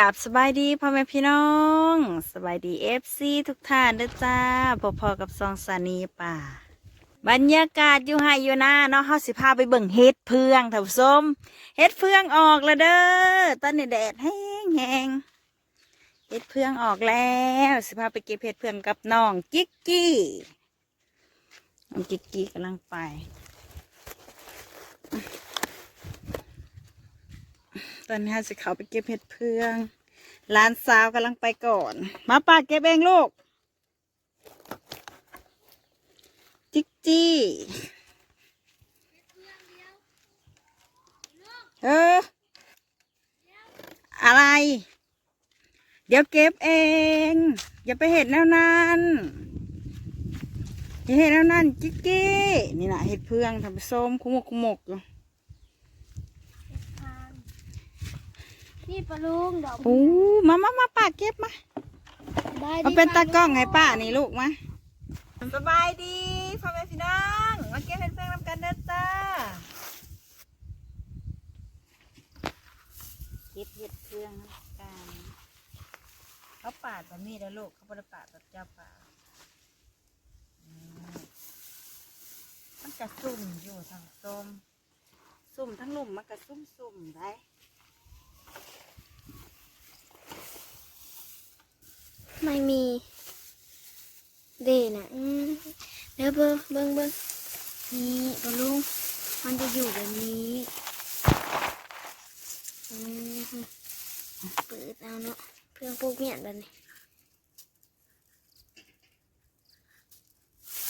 กับสบายดีพ่อแม่พี่น้องสบายดีเอฟซีทุกท่านเด้อจ้าพอพอๆกับซองสานีป่า บรรยากาศอยู่ไฮอยู่หน้าเนาะเฮาสิพาไปเบิ่งเฮ็ดเพืองท่าส้มเฮ็ดเพืองออกแล้วเด้อตอนนี้แดดแห้งแห้งเฮ็ดเพืองออกแล้วสิพาไปเก็บเฮ็ดเพืองกับน้องกิ๊กกี้น้องกิ๊กกี้กำลังไป ตอนนี้เราจะเขาไปเก็บเห็ดเพืองหลานสาวกำลังไปก่อน มาป้าเก็บเองลูก จิ๊กจี้เออ อะไร เดี๋ยวเก็บเอง อย่าไปเห็ดแล้วนั้นอย่าเห็ดแล้วนั้นจิ๊กกี้นี่นะเห็ดเพืองทำส้มคุมกคุมกอยู่ นี่ปลาลุงดอกโอ้มามามาป้าเก็บมาได้มาเป็นตากล้องให้ป้านี่ลูกมาสบายดีพ่อแม่พี่น้องมาเก็บเห็ดเฟืองนำกันเด้อจ้าเก็บเห็ดเฟืองนำกันเขาปาดแบบนี้แล้วลูกเขาบริปาดแบบเจ้าป่าอืมมันกระซุ่มอยู่ทางส้ม ซุ่มทั้งลุ่มมันกระซุ่มซุ่มๆได้ ไม่มีเด่นะอืมเดี๋ยวเบิ้งเบิ้งเบิ้งนี่ปลลุงมันจะอยู่แบบนี้อืมเปิดเอาเนาะเพื่อพวกเมียนแบบนี้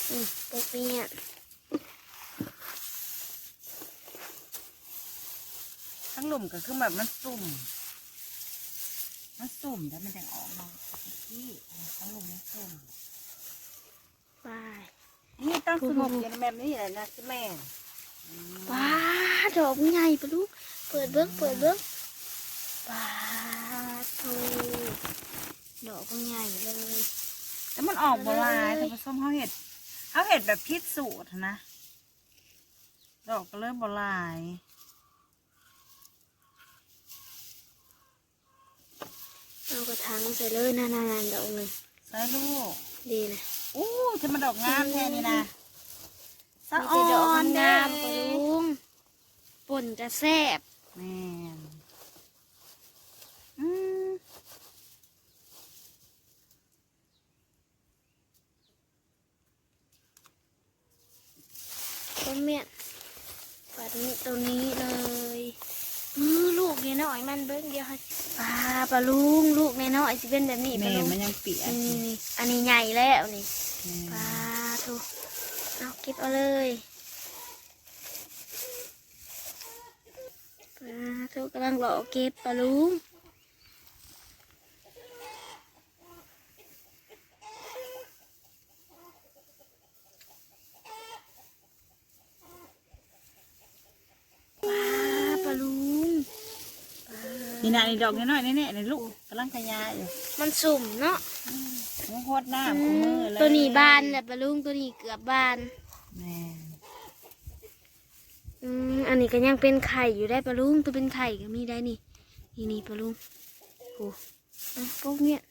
อืมพวกเมียนทั้งหลุมก็คือแบบมันสุ่ม มันสุ่มแล้วมันจะออกมาที่ทั้งหลุมมันสุ่มไปนี่ต้องสงบอย่างแบบนี้แหละนะใช่ไหมว้าดอกใหญ่ปะลูกเปิดเบิ้งเปิดเบิ้งว้าทูดอกใหญ่เลยแต่มันออกบลายแต่ผสมเขาเห็ดเขาเห็ดแบบพิษสูตรนะ ดอกก็เริ่มบลาย เอากระถางใส่เลยนานๆดอกหนึ่งใส่ลูก ดีนะอู้จะมาดอกงามแท้นี่นะสะมีอ่แต่ดอกอนงามๆเด้ปะลุงป่นจะแซ่บแม่นอืม ต้นเมียนปัดนี้ตัวนี้เลยมือลูกเนี่ยน้อยมันเบิ้งเดียวค่ะปลาปลาลุงลูกเนี่ยน้ อยสิเป็นแบบนี้ปแม่ลาลุงมันยังเปียกนี่นี่อันนี้ใหญ่แล้วนี่แม่ปลาทูเอาเก็บเอาเลยปลาทูกำลังรอเก็บปลาลุง ปลาปลาลุง นี่นะนี่ ดอกน้อยๆแน่ๆนี่ลูกกำลังขยายอยู่มันสุ่มเนาะมันโคตรหน้าของมือเลยตัวนี้บานแหละปลาลุงตัวนี้เกือบบาน แม่อืมอันนี้ก็ยังเป็นไข่อยู่ได้ปลาลุงตัวเป็นไข่ก็มีได้นี่ นี่นี่ปลาลุงโอ้อะพวกเนี้ย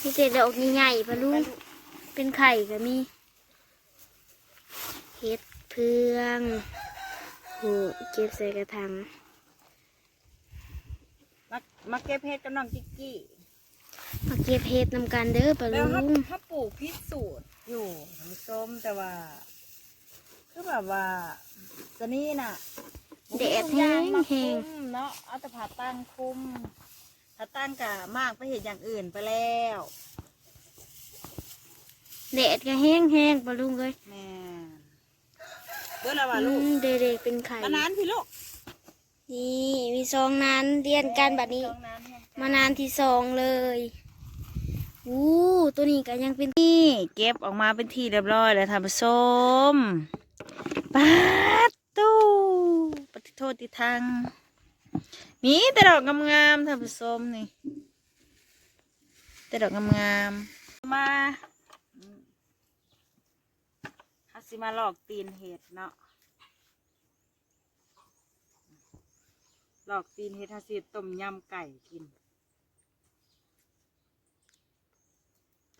มีแต่ดอกใหญ่ๆปลาลุงเป็นไข่ก็มีเห็ดเพือง โหเก็บใส่กระถางมามาเก็บเห็ดกับน้องกิ๊กกี้มาเก็บเห็ดนำกันเด้อปลาแล้วลุเขางเขาปลูกพิษสูตรอยู่ท่านผู้ชมแต่ว่า คือแบบว่าตอนนี้น่ะแดดแห้งมาแห้คุงมเนาะเอาแต่ผ่าตั้งคุมผ่าตั้งกะมากไปเห็นอย่างอื่นไปแล้ว แดดก็แห้งแห้งปลาลุงเลยแม่ เบื่อแล้วว่าอืลูกมเด็กๆเป็นไข่มานานพี่ลูกนี่มีซองนั้นเรียนกันแบบนี้ตรงนั้นเนี่ยมานานที่สองเลยอู้ตัวนี้ก็ยังเป็นนี่เก็บออกมาเป็นที่เรียบร้อยแล้วท่านผู้ชมปัดตู้ปฏิโทษติทางมีแต่ดอกงามๆท่านผู้ชมนี่แต่ดอกงามๆมาเขา สิมาหลอกตีนเห็ดเนาะหลอกตีนเฮ็ดฮาสิต้มยำไก่กิน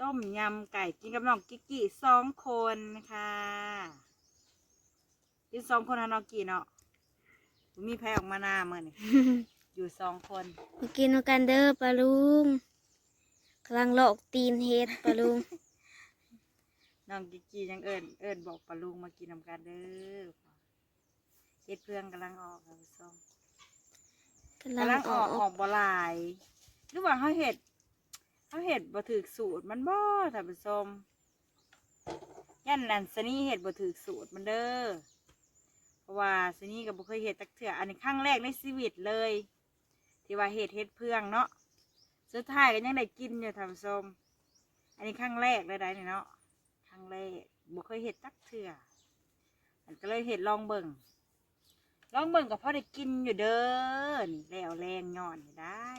ต้มยำไก่กินกับน้องกิกกี้สองคนนะคะกินสองคนฮะน้องกี่เนาะบ่มีแพ้ออกมาหน้าเมื่อนี่อยู่สองคนมากินกันเด้อปลาลุงกำลังหลอกตีนเฮ็ดปลาลุง น้องกิกกี้ยังเอิญเอิญบอกปลาลุงมากินนำกันเด้อเฮ็ดเพื่องกำลังออกค่ะผู้ชมกำลักำลังงออออกกออกบ่หลายหรือว่าเขาเห็ดเขาเห็ดบ่ถือสูตรมันบ่ท่านผู้ชมยันนันสนี่เห็ดบ่ถือสูตรมันเด้อเพราะว่าสนี่ก็บ่เคยเห็ดตักเถื่ออันนี้ครั้งแรกในชีวิตเลย ที่ว่าเห็ดเห็ดเพื่องเนาะสุดท้ายก็ยังได้กินอยู่ท่านผู้ชมอันนี้ครั้งแรกเลยได้นี่เนาะค รั้งแรกบ่เคยเห็ดตักเถื่อมันก็เลยเห็ดลองเบิ่งลองเบิ่งกับพ่อได้กินอยู่เด้อนี่แล้วแรงย่อนได้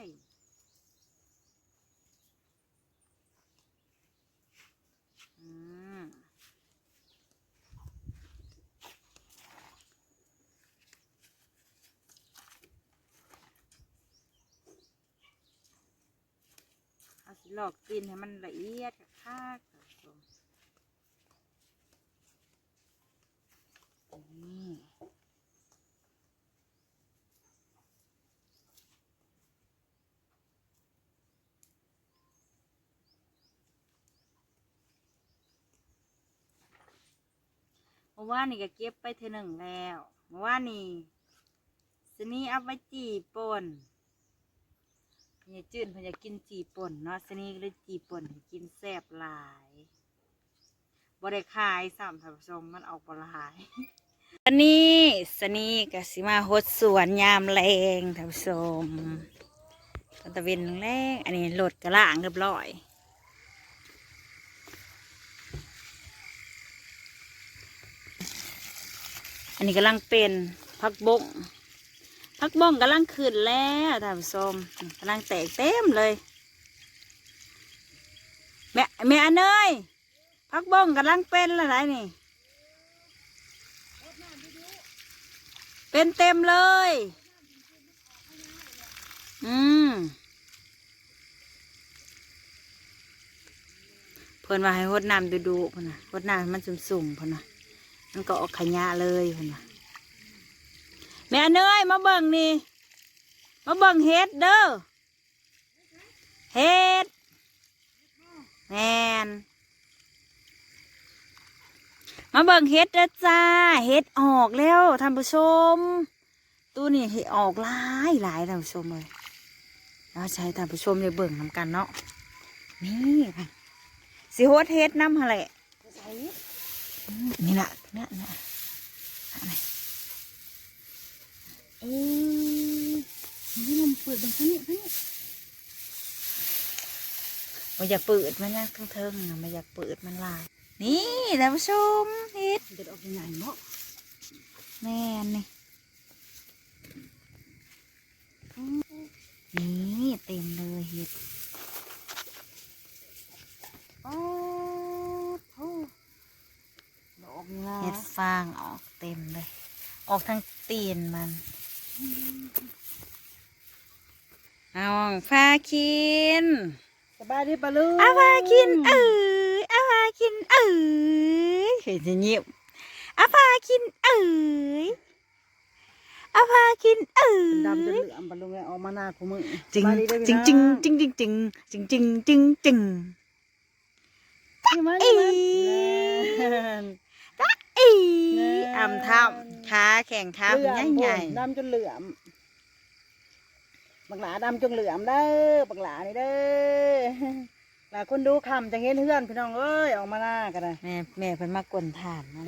เอาสิลอกกินให้มันละเอียดกับข้ากับตรง นี่เมื่อวานนี่ก็เก็บไปเทอหนึ่งแล้วเมื่อวานนี่สนี่เอาไปจีป่นพนอยาจืดพนอยากินจีป่นเนาะสนี่ก็เลยจีป่นให้กินแซ่บหลายบริขายสามท่านผู้ชมมันออกบหลาย สนี่สนี่ก็สิมาหดสวนยามแรงท่านผู้ชมตะเวนแรงอันนี้หลดกระล่างเรียบร้อยอันนี้กำลังเป็นพักบงพักบงกำลังขึ้นแล้วท่านผู้ชมกำลังแตกเต็มเลย แม่แม่อันเนยพักบงกำลังเป็นอะไรนี่ เป็นเต็มเลย อืม เพิ่นว่าให้หดน้ำดูดูพ่นนะหดน้ำมันสุ่มๆพุ่นนะมันก็ออกขยะเลยพ่นนะแม่เนยมาเบิ่งนี่ มาเบิ่งเฮ็ดเด้อ เฮ็ด แมน มาเบิ่งเฮ็ดเด้อจ้า เฮ็ดออกแล้วท่านผู้ชมตัวนี้เฮ็ดออกหลายหลายท่านผู้ชมเลยเราใช้ท่านผู้ชมเลยเบิ่งนำกันเนาะ นี่ค่ะสิโฮดเฮ็ดน้ำหะแหละอืมนี่ละเนี่ยเนี่ยอะไรเอ้ยนี่มันเปิดตรงนี้นี่มันอยากเปิดมันนะทั้งเทิงๆน่ะมันอยากเปิดมันลาย นี่ท่านผู้ชมเฮ็ดเด็ดออกยังไงเนาะแม่นนี่อืมนี่เต็มเลยเฮ็ดโอ้โหดอกงาเห็ดฟางออกเต็มเลย ออกทั้งตีนมันเอาฟาคินสบายดีปะลูกเอาฟาคินเอ้ยเอาฟา คินเอ้ยเห็นจะเงียบเอาฟาคินเอ้ยเอาฟาคินเอ้เป็นดำจนยเหลายคนดูคำจะเห็นเพื่อนพี่น้องเอ้ยออกมาหน้ากันเลแม่แม่เพิ่นมากวนทานนะ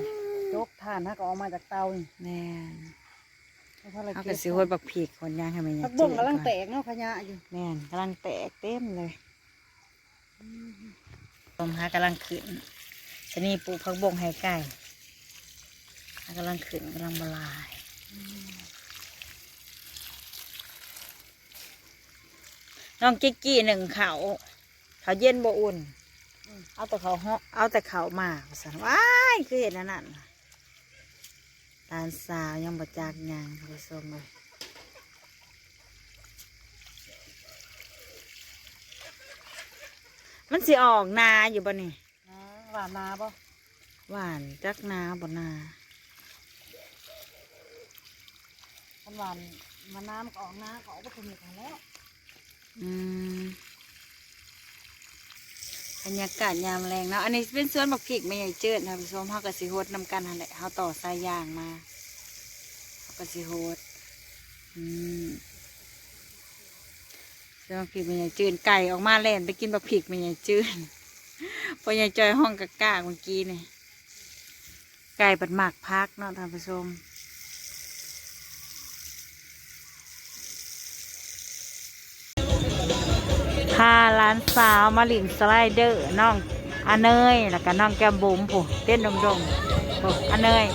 ยกทานฮะก็ออกมาจากเตาแม่เขาะอะไรเขาก็สิโหดบักผีกคนย่างทำไมเนี่ยผับุ้งกำลังแตกเนาะขยะอยู่แม่กำลังแตกเต็มเลยตรงฮะกำลังขึ้นชนีปลูกผักบุ้งให้ไก่ฮกำลังขึ้นกำลังบลายน้องกิ๊กกี้หนึ่งเขา เขาเย็นบ่อุ่น เอาแต่เขาเอาแต่เขามาสันว้ายคือเห็นนั่นน่ะตาสาวยังบ่จากยางไปส้มเลยมันสิออกนาอยู่บ่นี่หวานนาบ่หวานจักนาบ่นามันหวานมาน้ำก็ออกนาก็ออกไปถึงเหตุแล้ว อืม บรรยากาศยามแรงเนาะอันนี้เป็นสวนบักพริกไม่ใหญ่เจิดนะพี่ชมเฮาก็สิโฮดนำกันหั่นแหละเฮาต่อสายยางมาเฮาก็สิโฮดอืมสวนบักพริกไม่ใหญ่จืดไก่ออกมาแล่นไปกินบักพริกไม่ใหญ่จืดพอใหญ่จอยห้องกะกากเมื่อกี้นี่ไก่ปัดหมากพักเนาะท่านผู้ชม พาหลานสาวมาลินสไลเดอร์น้องอเนยแล้วก็น้องแก้มบุ๋มผู้เต้นดงๆผู้อเนย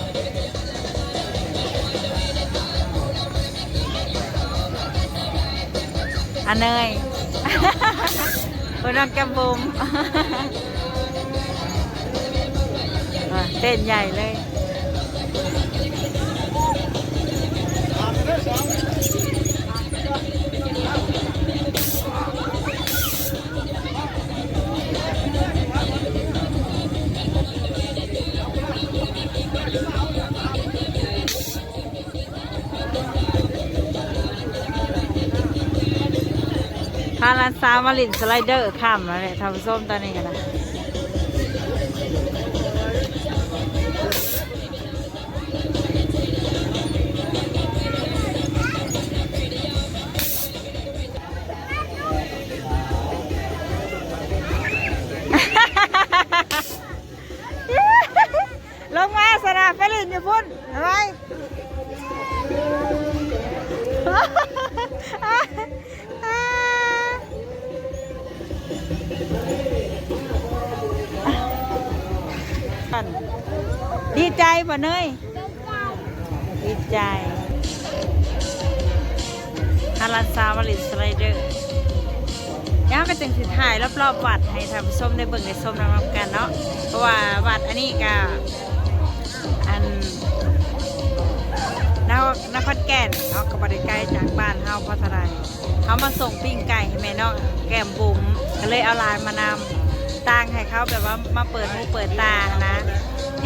อเนยผู้น้องแก้มบุ๋มเต้นใหญ่เลย พาหลานสามาลินสไลเดอร์ข้ามแล้วเนี่ยทำส้มตอนนี้กันนะลงมาสนาไปลินอยู่พุ่นทำไม ดีใจป่ะเนยดีใจฮารันซาวลิสไลเดอร์ย่าก็จึงสิถ่ายรอบๆวัดให้ท่านผู้ชมได้เบิ่งได้ชมนำกันเนาะ เพราะว่าวัดอันนี้ก็อันนานครแก่นเนาะก็บ่ได้ไกลจากบ้านเฮาพราะเท่าไรเขามาส่งปิ้งไก่ให้แม่เนาะแก้มบุ๋มก็เลยเอาลานมานำต่างให้เขาแบบว่ามาเปิดหูเปิดตานะ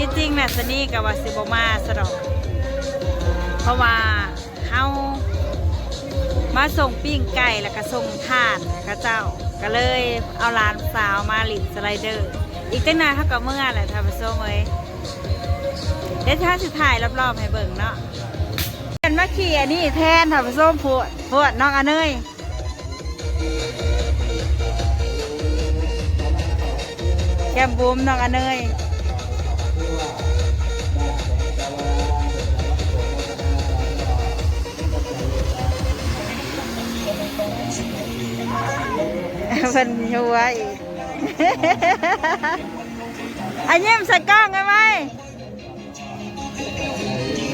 ที่จริงน่ะสนี่กับว่าสิบมาสะดอกเพราะว่าเขามาส่งปิ้งไก่แล้วก็ส่งทานเข้าเจ้าก็เลยเอาหลานสาวมาหลินสไลเดอร์ อีกตั้งนานเขากับเมื่อแหละท่านผู้ชมเอ้ยเดี๋ยวถ้าสุดถ่ายรอบๆให้เบิ่งเนาะเป็นมาขี่อันนี้แทนท่านผู้ชมพวดพวดน้องอเนยแก้มบุ้มน้องอเนย เพิ่นหัวอีกอันเยี่ยมใส่กล้องไงไหม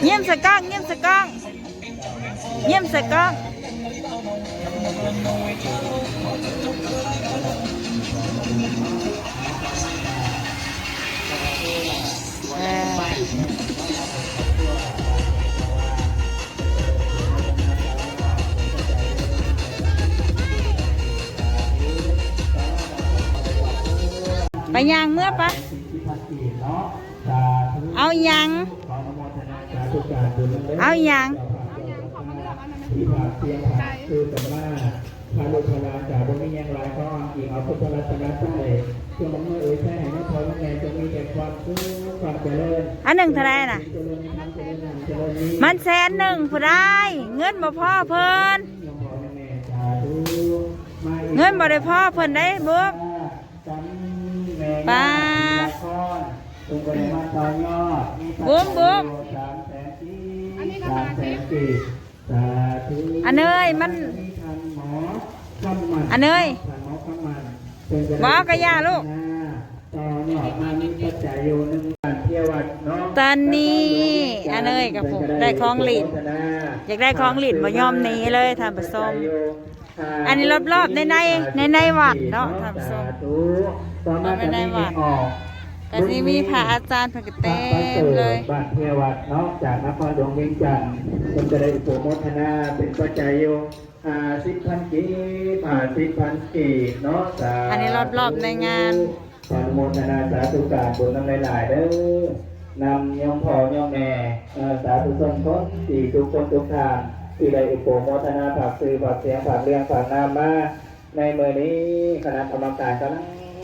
เยี่ยมใส่กล้องเยี่ยมใส่กล้องเยี่ยมใส่กล้องเออ ไปยางเมื่อปะเอายางเอายางที่ผาเสียงผาคือสำนาพาลุพลาจากบนมียังหลายข้ออีกเอาพุทธรัตนใจจงมือเอ๋ยใช้ให้นักพรแม่จงมีแต่ความสุขความเจริญอันหนึ่งเท่าไรน่ะเจริญในธรรมเจริญในธรรมเจริญนี้มันแสนหนึ่งผู้ได้เงินบ่พ่อเพิ่นยมพรแม่สาธุมาอีกเงินบ่ได้พ่อเพิ่นได้บุ๊กจันแม่ ป้าละครตรงบริมาตอนยอดมีบุ้มบุ้มสามแสนสี่สามแสนสี่สาธุอันเนยมันทันหมอข้ามมันอันเนยทันหมอข้ามมันเป็นจะหมอกระยาลูกตอนนี้ออกมามีปัจจัยอยู่หนึ่งการเที่ยววัดเนาะตอนนี้อันเนยกับผมได้ของหลินอยากได้ของหลินบ่ยอมหนีเลยท่านผู้ชม อันนี้รอบๆในในในในวัดเนาะท่านผู้ชมตอนนั้นจะมีออกก็สิมีพระอาจารย์พิ่นก็เต็มเลยบ้านเทวัดเนาะจากนครหลวงเวียงจันทร์เป็นจะได้อุปโมทนาเป็นปัจจัยโยห้าสิพันกีบห้าสิพันกีเนาะสาอันนี้รอบๆในงานขออนุโมทนาสาธุการบุญนำหลายๆเด้อนำยมพ่อยมแม่สาธุชนคนที่ทุกคนทุกทาง ที่ได้อุปโมทนาผักซื้อผักเสียงผักเรียงผักนามาในเมื่อนี้คณะกรรมการคณะ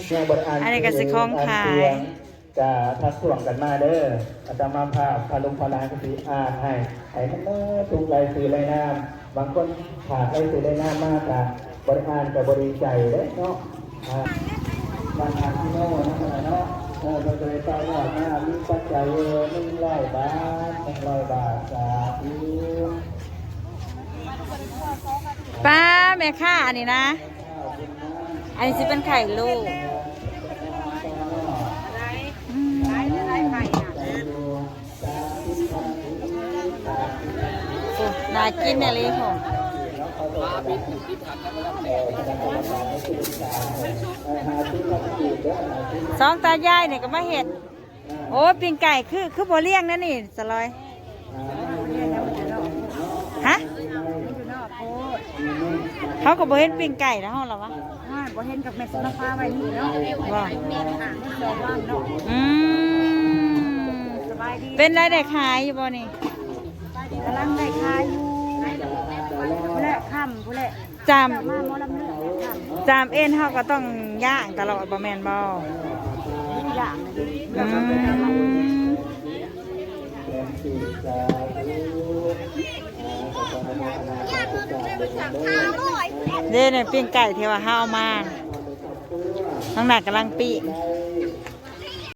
เรื่องบริหารอันนี้ก็สิของขาย จะทักท้วงกันมาเด้ออาตมาภาพพาลุงพาลานก็สิอ่านให้ให้มันเมื่อทุกไรซื้อไรน้ำบางคนขาดไรซื้อไรน้ำมากอะบริหารกับบริใจเด้อเนาะอ่าวันอาทิตย์โน่นะเนาะเออเราจะไปต่อยอดหน้ามีปัจจัยหนึ่งร้อยบาทหนึ่งร้อยบาทสาธุ ป้าแม่ค่าอันนี้นะ อันนี้สิเป็นไข่ลูกอืมโอ้น่ากินเนี่ยเลยผมสองตายายเนี่ยก็มาเห็ด โอ้ปิงไก่คือ คือบ่เลี้ยงนั่นนี่สลอย ฮะ เขาก็บ่เห็นปิ้งไก่นะเฮาหรอวะบ่เห็นกับแม่สนฟ้าไว้นี่เนาะว่าสองวันเนาะอืมสบายดีเป็นได้ได้ขายอยู่บ่นี่กำลังได้ขายอยู่ผู้แหละค่ำผู้แหละจามมาหมอลำเลือค่ำจามเอ็นเฮาก็ต้องย่างตลอดบ่แม่นบ่ทุกอย่างเลยอืมเด้เนี่ยปิ้งไก่เทวะห้าเอามา น้องหนักกำลังปิ้ง